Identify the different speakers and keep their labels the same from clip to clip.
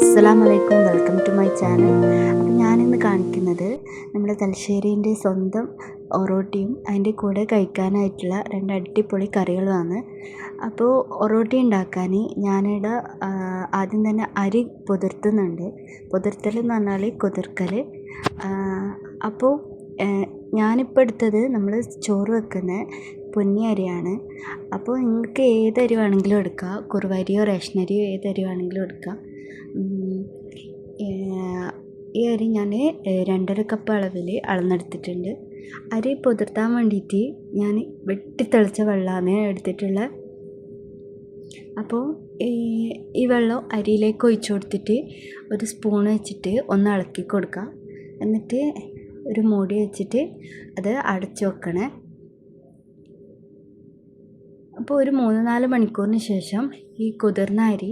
Speaker 1: അസ്സലാമു വലൈക്കും welcome to my channel. അപ്പോൾ ഞാനിന്ന് കാണിക്കുന്നത് നമ്മുടെ തലശ്ശേരീന്റെ സ്വന്തം ഒറോട്ടിയും അതിന്റെ കൂടെ കഴിക്കാനായിട്ടുള്ള രണ്ട് അടിപൊളി കറികളുമാണ്. അപ്പോൾ ഒറോട്ടി ഉണ്ടാക്കാൻ ഞാനിവിടെ ആദ്യം തന്നെ അരി പുതിർത്തുന്നുണ്ട്. പുതിർത്തൽ എന്ന് പറഞ്ഞാൽ കുതിർക്കൽ. അപ്പോൾ ഞാനിപ്പോൾ എടുത്തത് നമ്മൾ ചോറ് വെക്കുന്ന പൊന്നി അരിയാണ്. അപ്പോൾ നിങ്ങൾക്ക് ഏതരി വേണമെങ്കിലും എടുക്കാം. കുറുവരിയോ റേഷനരിയോ ഏതരി വേണമെങ്കിലും എടുക്കാം. ഈ അരി ഞാൻ രണ്ടര കപ്പ് അളവിൽ അളന്നെടുത്തിട്ടുണ്ട്. അരി കുതിർത്താൻ വേണ്ടിയിട്ട് ഞാൻ വെട്ടിത്തിളച്ച വെള്ളമാണ് എടുത്തിട്ടുള്ളത് അപ്പോൾ ഈ വെള്ളം അരിയിലേക്ക് ഒഴിച്ചു കൊടുത്തിട്ട് ഒരു സ്പൂൺ വെച്ചിട്ട് ഒന്ന് ഇളക്കി കൊടുക്കുക എന്നിട്ട് ഒരു മൂടി വെച്ചിട്ട് അത് അടച്ചു വെക്കണേ. അപ്പോൾ ഒരു മൂന്ന് നാല് മണിക്കൂറിന് ശേഷം ഈ കുതിർന്ന അരി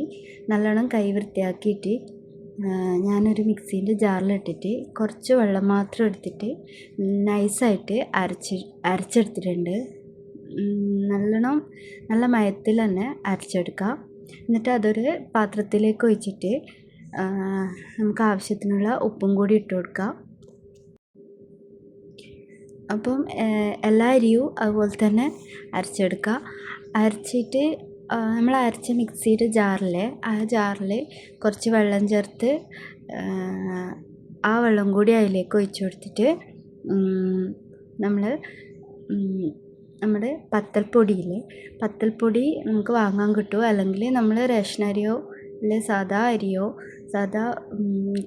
Speaker 1: നല്ലോണം കൈ വൃത്തിയാക്കിയിട്ട് ഞാനൊരു മിക്സീന്റെ ജാറിലിട്ടിട്ട് കുറച്ച് വെള്ളം മാത്രം എടുത്തിട്ട് നൈസായിട്ട് അരച്ച് അരച്ചെടുത്തിട്ടുണ്ട്. നല്ലോണം നല്ല മയത്തിൽ തന്നെ അരച്ചെടുക്കാം. എന്നിട്ട് അതൊരു പാത്രത്തിലേക്ക് ഒഴിച്ചിട്ട് നമുക്ക് ആവശ്യത്തിനുള്ള ഉപ്പും കൂടി ഇട്ട് കൊടുക്കാം. അപ്പം എല്ലാ അരിയും അതുപോലെ തന്നെ അരച്ചെടുക്കുക അരച്ചിട്ട് നമ്മൾ അരച്ച മിക്സിയുടെ ജാറിൽ ആ ജാറിൽ കുറച്ച് വെള്ളം ചേർത്ത് ആ വെള്ളം കൂടി അതിലേക്ക് ഒഴിച്ച് കൊടുത്തിട്ട് നമ്മൾ നമ്മുടെ പത്തൽപ്പൊടിയില്ലേ പത്തൽപ്പൊടി നമുക്ക് വാങ്ങാൻ കിട്ടും അല്ലെങ്കിൽ നമ്മൾ റേഷൻ അരിയോ അല്ലെ സാധാ അരിയോ സാധാ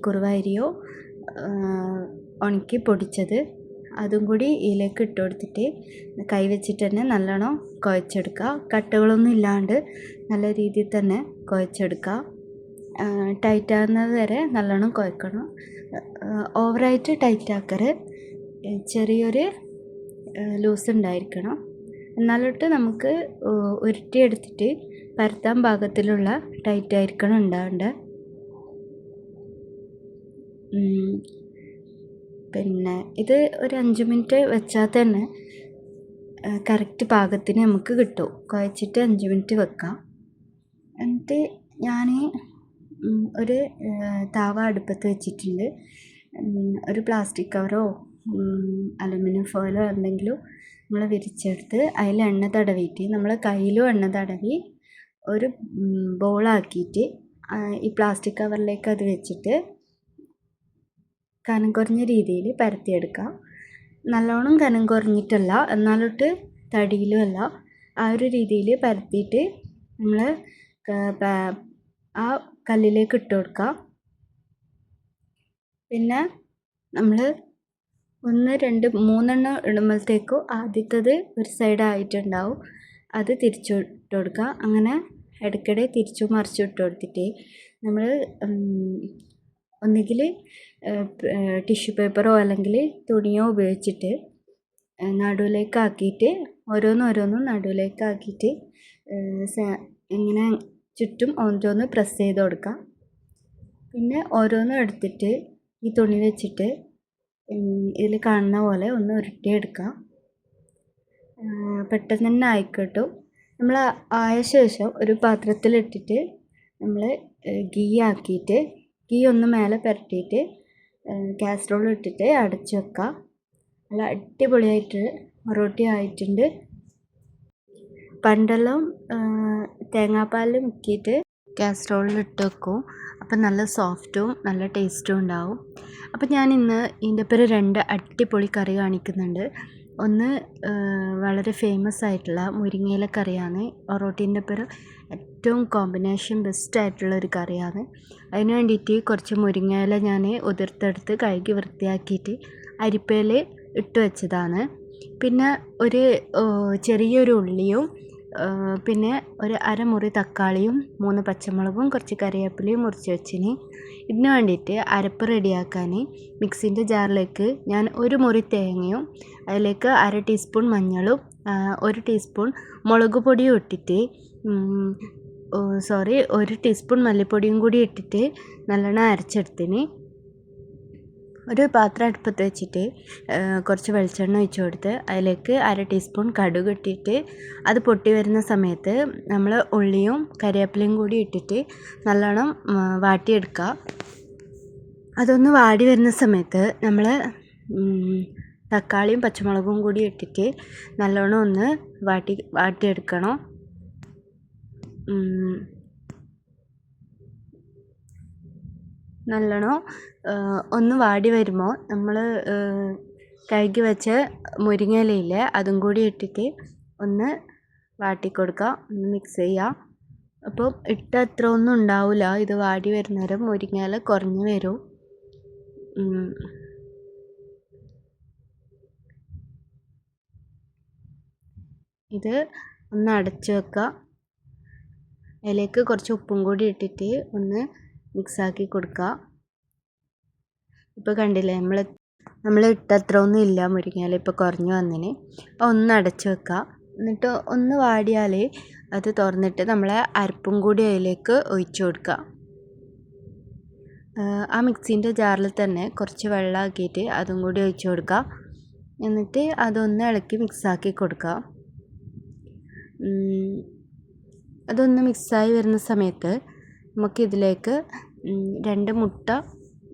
Speaker 1: കുറുവ അരിയോ ഉണക്കി പൊടിച്ചത് അതും കൂടി ഇതിലേക്ക് ഇട്ട് കൊടുത്തിട്ട് കൈ വെച്ചിട്ട് തന്നെ നല്ലോണം കുഴച്ചെടുക്കുക. കട്ടകളൊന്നും ഇല്ലാണ്ട് നല്ല രീതിയിൽ തന്നെ കുഴച്ചെടുക്കുക. ടൈറ്റ് ആകുന്നത് വരെ നല്ലോണം കുഴക്കണം. ഓവറായിട്ട് ടൈറ്റ് ആക്കരുത്. ചെറിയൊരു ലൂസ് ഉണ്ടായിരിക്കണം. എന്നാലിട്ട് നമുക്ക് ഉരുട്ടിയെടുത്തിട്ട് പരത്താൻ പാകത്തിലുള്ള ടൈറ്റ് ആയിരിക്കണം ഉണ്ടാവേണ്ടത്. പിന്നെ ഇത് ഒരു അഞ്ച് മിനിറ്റ് വെച്ചാൽ തന്നെ കറക്റ്റ് പാകത്തിന് നമുക്ക് കിട്ടും. കുഴച്ചിട്ട് അഞ്ച് മിനിറ്റ് വെക്കാം. എന്നിട്ട് ഞാൻ ഒരു താവ അടുപ്പത്ത് വെച്ചിട്ടുണ്ട്. ഒരു പ്ലാസ്റ്റിക് കവറോ അലുമിനിയം ഫോയിലോ എന്തെങ്കിലും നമ്മൾ വിരിച്ചെടുത്ത് അതിൽ എണ്ണ തടവിയിട്ട് നമ്മൾ കയ്യിലും എണ്ണ തടവി ഒരു ബോളാക്കിയിട്ട് ഈ പ്ലാസ്റ്റിക് കവറിലേക്ക് അത് വെച്ചിട്ട് കനം കുറഞ്ഞ രീതിയിൽ പരത്തിയെടുക്കാം. നല്ലോണം കനം കുറഞ്ഞിട്ടല്ല എന്നാലിട്ട് തടിയിലും അല്ല ആ ഒരു രീതിയിൽ പരത്തിയിട്ട് നമ്മൾ ആ കല്ലിലേക്ക് ഇട്ട് കൊടുക്കുക പിന്നെ നമ്മൾ ഒന്ന് രണ്ട് മൂന്നെണ്ണം ഇടുമ്പോഴത്തേക്കും ആദ്യത്തത് ഒരു സൈഡ് ആയിട്ടുണ്ടാവും. അത് തിരിച്ചു ഇട്ട് കൊടുക്കുക അങ്ങനെ ഇടയ്ക്കിടെ തിരിച്ചു മറിച്ചു ഇട്ട് കൊടുത്തിട്ട് നമ്മൾ ഒന്നുകിൽ ടിഷ്യൂ പേപ്പറോ അല്ലെങ്കിൽ തുണിയോ ഉപയോഗിച്ചിട്ട് നടുവിലേക്കാക്കിയിട്ട് ഓരോന്നോരോന്നും ഓരോന്ന് ഓരോന്നും നടുവിലേക്ക് ആക്കിയിട്ട് ഇങ്ങനെ ചുറ്റും ഓരോന്ന് പ്രസ് ചെയ്ത് കൊടുക്കുക പിന്നെ ഓരോന്നും എടുത്തിട്ട് ഈ തുണി വെച്ചിട്ട് ഇതിൽ കാണുന്ന പോലെ ഒന്ന് ഉരുട്ടിയെടുക്കുക പെട്ടെന്ന് തന്നെ ആയിക്കോട്ടും. നമ്മൾ ആയ ശേഷം ഒരു പാത്രത്തിലിട്ടിട്ട് നമ്മൾ ഗീ ആക്കിയിട്ട് ഗീ ഒന്ന് മേലെ പുരട്ടിയിട്ട് കാസറോൾ ഇട്ടിട്ട് അടച്ച് വെക്കുക നല്ല അടിപൊളിയായിട്ട് പൊറോട്ടി ആയിട്ടുണ്ട്. പണ്ടെല്ലാം തേങ്ങാപ്പാലിൽ മുക്കിയിട്ട് കാസറോളിൽ ഇട്ട് വെക്കും. അപ്പം നല്ല സോഫ്റ്റും നല്ല ടേസ്റ്റും ഉണ്ടാവും. അപ്പം ഞാൻ ഇന്ന് ഇതിന്റെ പേര് രണ്ട് അടിപൊളി കറി കാണിക്കുന്നുണ്ട്. ഒന്ന് വളരെ ഫേമസ് ആയിട്ടുള്ള മുരിങ്ങയില കറിയാണ്. ഒറോട്ടീന്റെ പേര് ഏറ്റവും കോമ്പിനേഷൻ ബെസ്റ്റ് ആയിട്ടുള്ള ഒരു കറിയാണ്. അതിന് വേണ്ടിയിട്ട് കുറച്ച് മുരിങ്ങയില ഞാൻ ഉതിർത്തെടുത്ത് കഴുകി വൃത്തിയാക്കിയിട്ട് അരിപ്പയിൽ ഇട്ട് വെച്ചതാണ്. പിന്നെ ഒരു ചെറിയൊരു ഉള്ളിയും പിന്നെ ഒരു അരമുറി തക്കാളിയും മൂന്ന് പച്ചമുളകും കുറച്ച് കറിവേപ്പിലയും മുറിച്ച് വെച്ചിന്. ഇതിന് വേണ്ടിയിട്ട് അരപ്പ് റെഡിയാക്കാൻ മിക്സിന്റെ ജാറിലേക്ക് ഞാൻ ഒരു മുറി തേങ്ങയും അതിലേക്ക് അര ടീസ്പൂൺ മഞ്ഞളും ഒരു ടീസ്പൂൺ മുളക് പൊടിയും ഇട്ടിട്ട് സോറി ഒരു ടീസ്പൂൺ മല്ലിപ്പൊടിയും കൂടി ഇട്ടിട്ട് നല്ലോണം അരച്ചെടുത്തിന്. ഒരു പാത്രം അടുപ്പത്ത് വെച്ചിട്ട് കുറച്ച് വെളിച്ചെണ്ണ ഒഴിച്ച് കൊടുത്ത് അതിലേക്ക് അര ടീസ്പൂൺ കടുക് ഇട്ടിട്ട് അത് പൊട്ടി വരുന്ന സമയത്ത് നമ്മൾ ഉള്ളിയും കറിവേപ്പിലയും കൂടി ഇട്ടിട്ട് നല്ലോണം വാട്ടിയെടുക്കുക. അതൊന്ന് വാടി വരുന്ന സമയത്ത് നമ്മൾ തക്കാളിയും പച്ചമുളകും കൂടി ഇട്ടിട്ട് നല്ലോണം ഒന്ന് വാട്ടി വാട്ടിയെടുക്കണം. നല്ലോണം. ഒന്ന് വാടി വരുമ്പോൾ നമ്മൾ കഴുകി വെച്ച മുരിങ്ങയിലയില്ലേ അതും കൂടി ഇട്ടിട്ട് ഒന്ന് വാട്ടി കൊടുക്കുക ഒന്ന് മിക്സ് ചെയ്യുക അപ്പോൾ ഇട്ട അത്ര ഒന്നും ഉണ്ടാവില്ല ഇത് വാടി വരുന്നേരം മുരിങ്ങയില കുറഞ്ഞ് വരും. ഇത് ഒന്ന് അടച്ച് വെക്കുക അതിലേക്ക് കുറച്ച് ഉപ്പും കൂടി ഇട്ടിട്ട് ഒന്ന് മിക്സാക്കി കൊടുക്കുക ഇപ്പോൾ കണ്ടില്ലേ നമ്മൾ നമ്മൾ ഇട്ടത്ര ഒന്നും ഇല്ല മുരിങ്ങയില ഇപ്പോൾ കുറഞ്ഞു വന്നിന്. ഒന്ന് അടച്ചു വെക്കുക എന്നിട്ട് ഒന്ന് വാടിയാൽ അത് തുറന്നിട്ട് നമ്മൾ അരപ്പും കൂടി അതിലേക്ക് ഒഴിച്ച് കൊടുക്കുക ആ മിക്സിന്റെ ജാറിൽ തന്നെ കുറച്ച് വെള്ളമാക്കിയിട്ട് അതും കൂടി ഒഴിച്ച് കൊടുക്കുക എന്നിട്ട് അതൊന്ന് ഇളക്കി മിക്സാക്കി കൊടുക്കുക അതൊന്ന് മിക്സായി വരുന്ന സമയത്ത് നമുക്കിതിലേക്ക് രണ്ട് മുട്ട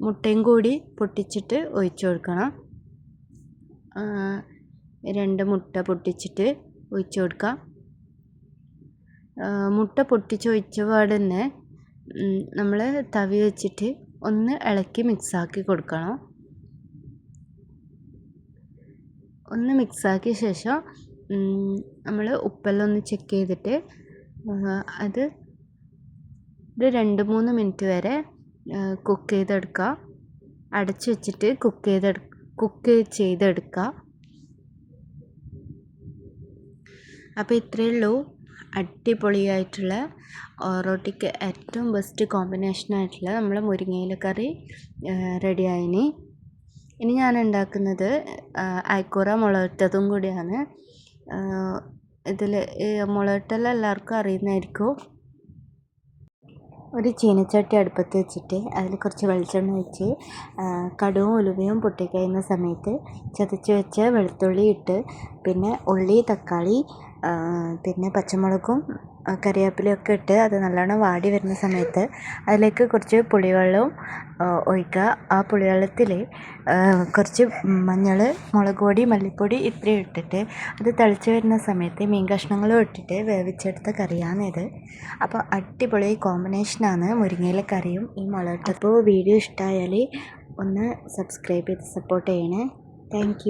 Speaker 1: മുട്ടയും കൂടി പൊട്ടിച്ചിട്ട് ഒഴിച്ചു കൊടുക്കണം. രണ്ട് മുട്ട പൊട്ടിച്ചിട്ട് ഒഴിച്ചു കൊടുക്കാം. മുട്ട പൊട്ടിച്ചൊഴിച്ച ഒഴിച്ച തന്നെ നമ്മൾ തവി വെച്ചിട്ട് ഒന്ന് ഇളക്കി മിക്സാക്കി കൊടുക്കണം. ഒന്ന് മിക്സാക്കിയ ശേഷം നമ്മൾ ഉപ്പെല്ലാം ഒന്ന് ചെക്ക് ചെയ്തിട്ട് അത് ഒരു രണ്ട് മൂന്ന് മിനിറ്റ് വരെ കുക്ക് ചെയ്തെടുക്കുക അടച്ച് വെച്ചിട്ട് കുക്ക് ചെയ്തെടു കുക്ക് ചെയ്തെടുക്കുക അപ്പോൾ ഇത്രയേ ഉള്ളൂ. അടിപൊളിയായിട്ടുള്ള ഓറോട്ടിക്ക് ഏറ്റവും ബെസ്റ്റ് കോമ്പിനേഷനായിട്ടുള്ള നമ്മളെ മുരിങ്ങയില കറി റെഡി ആയിനി. ഇനി ഞാൻ ഉണ്ടാക്കുന്നത് അയക്കൂറ മുളകിട്ടതും കൂടിയാണ്. ഇതിൽ മുളകിട്ടെല്ലാം എല്ലാവർക്കും അറിയുന്നതായിരിക്കും. ഒരു ചീനച്ചട്ടി അടുപ്പത്ത് വെച്ചിട്ട് അതിൽ കുറച്ച് വെളിച്ചെണ്ണ ഒഴിച്ച് കടുകും ഉലുവയും പൊട്ടിക്കഴിയുന്ന സമയത്ത് ചതച്ച് വെച്ച വെളുത്തുള്ളി ഇട്ട് പിന്നെ ഉള്ളി തക്കാളി പിന്നെ പച്ചമുളകും കറിവേപ്പിലയൊക്കെ ഇട്ട് അത് നല്ലോണം വാടി വരുന്ന സമയത്ത് അതിലേക്ക് കുറച്ച് പുളിവെള്ളവും ഒഴിക്കുക. ആ പുളിവെള്ളത്തിൽ കുറച്ച് മഞ്ഞൾ മുളക് പൊടി മല്ലിപ്പൊടി ഇത്രയും ഇട്ടിട്ട് അത് തിളച്ച് വരുന്ന സമയത്ത് മീൻ കഷ്ണങ്ങളും ഇട്ടിട്ട് വേവിച്ചെടുത്ത കറിയാണിത്. അപ്പോൾ അടിപൊളി കോമ്പിനേഷനാണ് മുരിങ്ങയിലെ കറിയും ഈ മുളക്. അപ്പോൾ വീഡിയോ ഇഷ്ടമായാൽ ഒന്ന് സബ്സ്ക്രൈബ് ചെയ്ത് സപ്പോർട്ട് ചെയ്യണേ. താങ്ക്